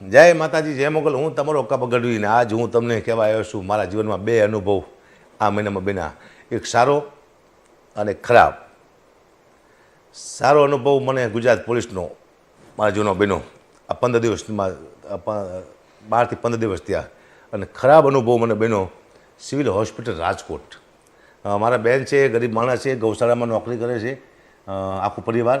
જય માતાજી, જય મોગલ. હું તમારો કપ ગઢવીને આજ હું તમને કહેવા આવ્યો છું, મારા જીવનમાં બે અનુભવ આ મહિનામાં બેના એક સારો અને ખરાબ. સારો અનુભવ મને ગુજરાત પોલીસનો, મારા જીવનમાં બેનો આ પંદર દિવસમાં બારથી પંદર દિવસ થયા. અને ખરાબ અનુભવ મને બેનો સિવિલ હોસ્પિટલ રાજકોટ. મારા બેન છે, ગરીબ માણસ છે, ગૌશાળામાં નોકરી કરે છે આખું પરિવાર.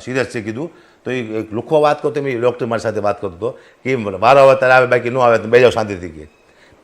સિરિયસ છે કીધું. તો એ એક લુખો વાત કરતો મેં ડૉક્ટર મારી સાથે વાત કરતો હતો કે મારો આવે ત્યારે આવે બાકી, ન આવે બે જાઓ શાંતિથી કે.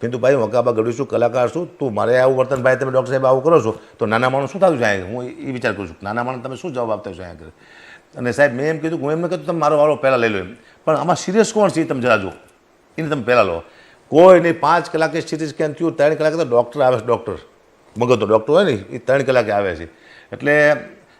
પિન્તુ ભાઈ, હું હકાબા ગઢવી છું, કલાકાર છું, તું મારે આવું વર્તન ભાઈ, તમે ડૉક્ટર સાહેબ આવું કરો છો, તો નાના માણસ શું થતું છે અહીંયા? હું એ વિચાર કરું છું, નાના માણસ તમે શું જવાબ આપતા છો અહીંયા અને સાહેબ, મેં એમ કીધું, હું એમને કીધું તમે મારો વાળો પહેલાં લઈ લો એમ. પણ આમાં સિરિયસ કોણ છે તમે જરા જુઓ, એને તમે પહેલાં લો. કોઈ નહીં, પાંચ કલાકે સિટી સ્કેન થયું? ત્રણ કલાકે તો ડૉક્ટર આવે છે ડૉક્ટર મગજનો ડૉક્ટર હોય ને, એ ત્રણ કલાકે આવે છે. એટલે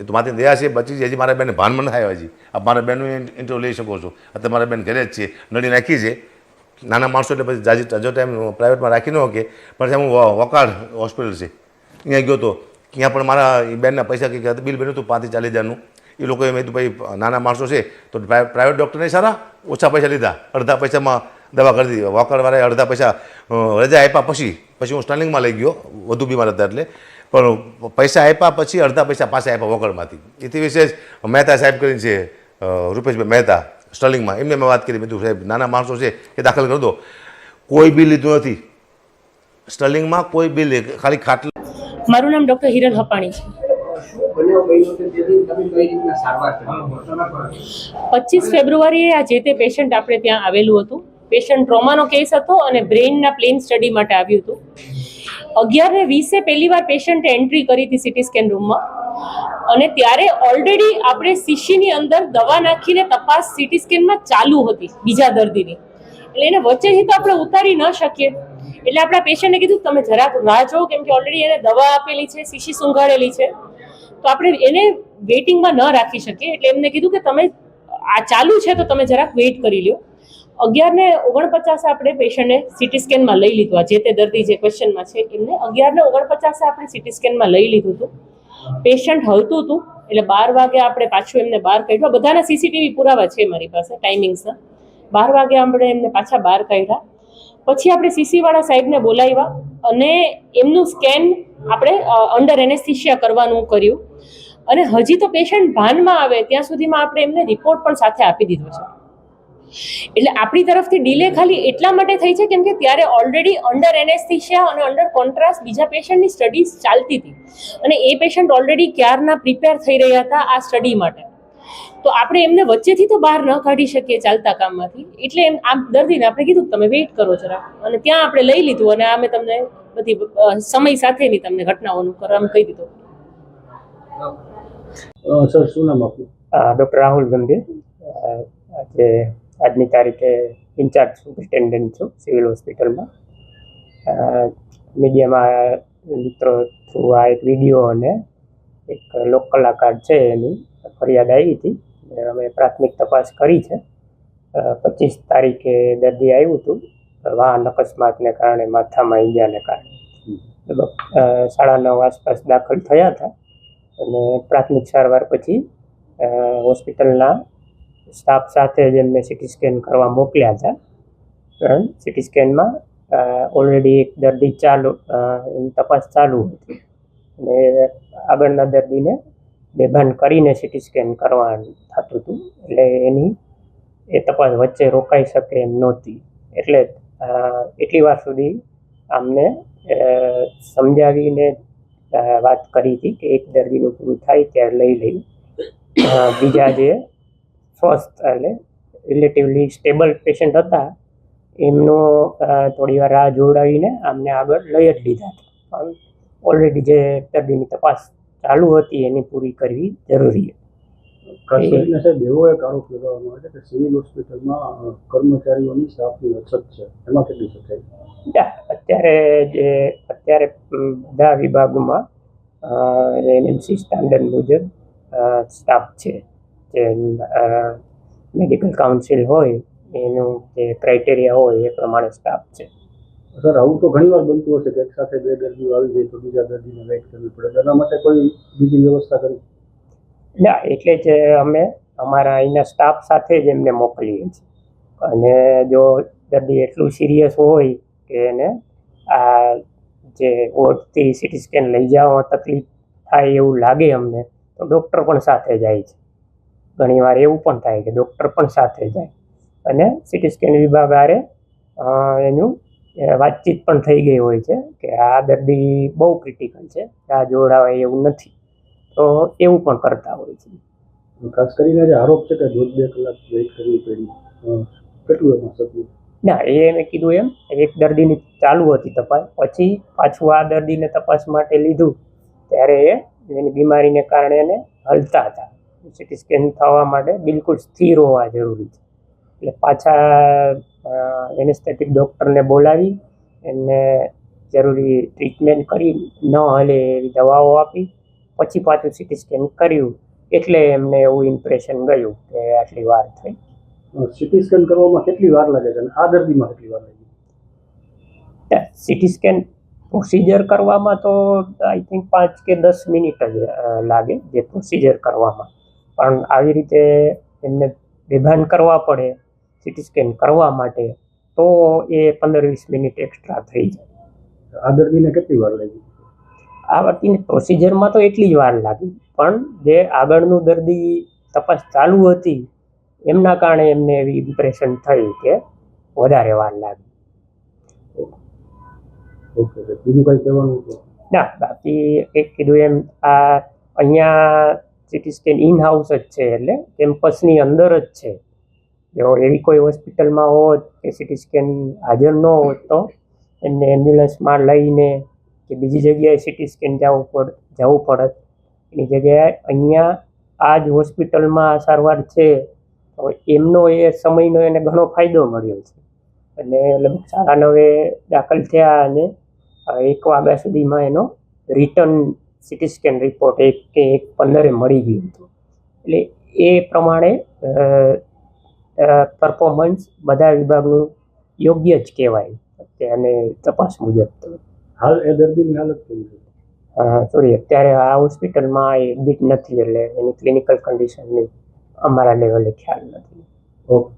એ તો માથે દયા છે, બચી છે, હજી મારા બેન ભાનમાં ન થાય હજી. આ મારા બેનનું ઇન્ટરવ્યુ લઈ શકો છો. અત્યારે મારા બેન ઘરે જ છે. નડી નાખી છે. નાના માણસો એટલે પછી જાજી હજો ટાઈમ પ્રાઇવેટમાં રાખી ન શકે. પણ હું વકાળ હોસ્પિટલ છે. અહીંયા ગયો તો ત્યાં પણ મારા બેનના પૈસા કંઈક બિલ બન્યું હતું પાંચથી ચાલીસ હજારનું. એ લોકોએ મેં કીધું, ભાઈ નાના માણસો છે, તો પ્રાઇવેટ ડૉક્ટરને સારા? ઓછા પૈસા લીધા. અડધા પૈસામાં દવા કરી દીધી. વોકરવાળાએ અડધા પૈસા રજા આપ્યા પછી. પછી હું સ્ટર્લિંગમાં લઈ ગયો. વધુ બીમાર હતા એટલે. પણ પૈસા આપ્યા પછી અડધા પૈસા પાછા આપ્યા વકળમાંથી એથી વિશેષ મહેતા સાહેબ કરીને છે રૂપેશભાઈ મહેતા સ્ટર્લિંગમાં એમને મેં વાત કરી બધું સાહેબ, નાના માણસો છે, એ દાખલ કરી દો. કોઈ બિલ લીધું નથી. સ્ટર્લિંગમાં કોઈ બિલ ખાલી ખાટલા મારું નામ ડૉક્ટર હિરલ હપાણી છે. પચીસ ફેબ્રુઆરીએ આ જે તે પેશન્ટ આપણે ત્યાં આવેલું હતું. પેશન્ટ ટ્રોમાનો કેસ હતો અને બ્રેઇનના પ્લેન સ્ટડી માટે આવ્યું હતું. અગિયાર ને વીસે પહેલી વાર પેશન્ટે એન્ટ્રી કરી હતી સિટી સ્કેન રૂમમાં અને ત્યારે ઓલરેડી આપણે શીશીની અંદર દવા નાખીને તપાસ સિટી સ્કેનમાં ચાલુ હતી, બીજા દર્દીની. એટલે એને વચ્ચેથી તો આપણે ઉતારી ન શકીએ. એટલે આપણા પેશન્ટને કીધું, તમે જરાક રાહ જોવો કેમ કે ઓલરેડી એને દવા આપેલી છે, શીશી સુંઘાડેલી છે. તો આપણે એને વેઇટિંગમાં ન રાખી શકીએ. એટલે એમને કીધું કે, તમે, આ ચાલુ છે, તો તમે જરાક વેઇટ કરી લ્યો. અગિયાર ને ઓગણપચાસે આપણે પેશન્ટને સિટી સ્કેનમાં લઈ લીધું. આ જે તે દર્દી જે ક્વેશ્ચનમાં છે, એમને અગિયાર ને ઓગણપચાસે આપણે સિટી સ્કેનમાં લઈ લીધું હતું. પેશન્ટ હલતું હતું, એટલે બાર વાગે આપણે પાછું એમને બહાર કાઢ્યા. બધાના સીસીટીવી પુરાવા છે મારી પાસે ટાઈમિંગ્સના બાર વાગે આપણે એમને પાછા બહાર કાઢ્યા. પછી આપણે સીસીવાળા સાહેબને બોલાવ્યા અને એમનું સ્કેન આપણે અંડર એનેસ્થિશિયા કરવાનું કર્યું. અને હજી તો પેશન્ટ ભાનમાં આવે, ત્યાં સુધીમાં આપણે એમને રિપોર્ટ પણ સાથે આપી દીધો છે. એટલે આપણી તરફથી ડીલે ખાલી એટલા માટે થઈ છે કેમ કે ત્યારે ઓલરેડી અંડર એનેસ્થિશિયા અને અંડર કોન્ટ્રાસ્ટ બીજા પેશન્ટની સ્ટડીઝ ચાલતી હતી. અને એ પેશન્ટ ઓલરેડી ક્યારના પ્રિપેર થઈ રહ્યા હતા આ સ્ટડી માટે. તો આપણે એમને વચ્ચેથી તો બહાર ન કાઢી શકીએ ચાલતા કામમાંથી. એટલે એમ આમ દર્દીને આપણે કીધું તમે વેઇટ કરો જરા. અને ત્યાં આપણે લઈ લીધું અને અમે તમને બધી સમય સાથેની તમને ઘટનાઓનું કરવા કહી દીધું. સર શું નામ આપનું? ડૉક્ટર રાહુલ ગંભીર. આજે આજની તારીખે ઇન્ચાર્જ સુપરિન્ટેન્ડન્ટ છું સિવિલ હોસ્પિટલમાં. મીડિયામાં મિત્રો થ્રુ આ એક વીડિયો અને એક લોક કલાકાર છે એની ફરિયાદ આવી હતી. અમે પ્રાથમિક તપાસ કરી છે. પચીસ તારીખે દર્દી આવ્યું હતું. વાહન અકસ્માતને કારણે માથામાં ઈજાને કારણે. સાડા નવ આસપાસ દાખલ થયા હતા. અને પ્રાથમિક સારવાર પછી હોસ્પિટલના સ્ટાફ સાથે જ એમને સિટી સ્કેન કરવા મોકલ્યા હતા સિટી સ્કેનમાં ઓલરેડી એક દર્દી ચાલુ એની તપાસ ચાલુ હતી. અને આગળના દર્દીને બેભાન કરીને સિટી સ્કેન કરવાનું થતું હતું. એટલે એની, એ તપાસ વચ્ચે રોકાઈ શકે એમ નહોતી. એટલે એટલી વાર સુધી આમને સમજાવીને વાત કરી હતી કે એક દર્દીનું પૂરું થાય ત્યારે લઈ લઈ. બીજા જે સ્વસ્થ એટલે રિલેટિવલી સ્ટેબલ પેશન્ટ હતા એમનો થોડી વાર રાહ જોડાવીને આમને આગળ લઈ જ લીધા હતા. પણ ઓલરેડી જે દર્દીની તપાસ ચાલુ હતી એની પૂરી કરવી જરૂરી હતી. સાહેબ એવો એક આરોપ લગાવવામાં આવે કે સિવિલ હોસ્પિટલમાં કર્મચારીઓની સ્ટાફની અછત છે. એમાં કેટલી સચ્ચાઈ અત્યારે જે અત્યારે બધા વિભાગોમાં એનએમસી સ્ટાન્ડર્ડ મુજબ સ્ટાફ છે. જે મેડિકલ કાઉન્સિલ હોય એનું જે ક્રાઇટેરિયા હોય એ પ્રમાણે સ્ટાફ છે. સર આવું તો ઘણીવાર બનતું હશે કે એક સાથે બે દર્દીઓ આવી જાય તો બીજા દર્દીને વેઇટ કરવી પડે. એના માટે કોઈ બીજી વ્યવસ્થા કરી? ના એટલે જ અમે અમારા અહીંના સ્ટાફ સાથે જ એમને મોકલીએ છીએ. અને જો દર્દી એટલું સિરિયસ હોય કે એને આ જે વોર્ડથી સિટી સ્કેન લઈ જવામાં તકલીફ થાય એવું લાગે અમને તો ડૉક્ટર પણ સાથે જાય છે. ઘણીવાર એવું પણ થાય કે ડૉક્ટર પણ સાથે જાય. અને સિટી સ્કેન વિભાગ આરે એનું વાતચીત પણ થઈ ગઈ હોય છે કે આ દર્દી બહુ ક્રિટિકલ છે આ જોડાવાય એવું નથી. તો એવું પણ કરતા હોય છે. ખાસ કરીને જે આરોપ છે કે દોઢ બે કલાક વેઇટ કરવી પડી. કેટલું એમાં સત્ય? ના એ મેં કીધું એમ એક દર્દીની ચાલુ હતી તપાસ પછી પાછું આ દર્દીને તપાસ માટે લીધું ત્યારે એ એની બીમારીને કારણે એને હલતા હતા. સિટી સ્કેન થવા માટે બિલકુલ સ્થિર હોવા જરૂરી છે. એટલે પાછા એનેસ્થેટિક ડૉક્ટરને બોલાવી એમને જરૂરી ટ્રીટમેન્ટ કરી ન હલે એવી દવાઓ આપી પછી પાછું સિટી સ્કેન કર્યું એટલે એમને એવું ઇમ્પ્રેશન ગયું કે આટલી વાર થઈ. સિટી સ્કેન કરવામાં કેટલી વાર લાગે છે અને આ દર્દીમાં કેટલી વાર લાગી સિટી સ્કેન પ્રોસિજર કરવામાં તો આઈ થિંક પાંચ કે દસ મિનિટ જ લાગે જે પ્રોસિજર કરવામાં. પણ આવી રીતે એમને બેભાન કરવા પડે સિટી સ્કેન કરવા માટે તો એ પંદર વીસ મિનિટ એક્સ્ટ્રા થઈ જાય. આ દર્દીને કેટલી વાર લાગી? આ વર્તીની પ્રોસિજરમાં તો એટલી જ વાર લાગી પણ જે આગળનું દર્દી તપાસ ચાલુ હતી એમના કારણે એમને એવી ઇમ્પ્રેશન થઈ કે વધારે વાર લાગી. ઓકે બીજું કંઈ કહેવાનું ના બાકી એક કીધું એમ આ અહીંયા સિટી સ્કેન ઇન હાઉસ જ છે, એટલે કેમ્પસની અંદર જ છે. જો એવી કોઈ હોસ્પિટલમાં હોત કે સિટી સ્કેન હાજર ન હોત તો એમને એમ્બ્યુલન્સમાં લઈને કે બીજી જગ્યાએ સિટી સ્કેન જવું પડ, જવું પડત. એની જગ્યાએ અહીંયા આ જ હોસ્પિટલમાં સારવાર છે, તો એમનો એ સમયનો એને ઘણો ફાયદો મળ્યો છે. અને લગભગ સાડા નવે દાખલ થયા અને એક વાગ્યા સુધીમાં એનો રિટર્ન સિટી સ્કેન રિપોર્ટ એક કે એક પંદરે મળી ગયું હતું. એટલે એ પ્રમાણે પરફોર્મન્સ બધા વિભાગનું યોગ્ય જ કહેવાય. અને તપાસ મુજબ તો. હાલ એ દર્દીની હાલત કેવી છે? સોરી અત્યારે આ હોસ્પિટલમાં એડમિટ નથી એટલે એની ક્લિનિકલ કન્ડિશનની અમારા લેવલે ખ્યાલ નથી. ઓકે.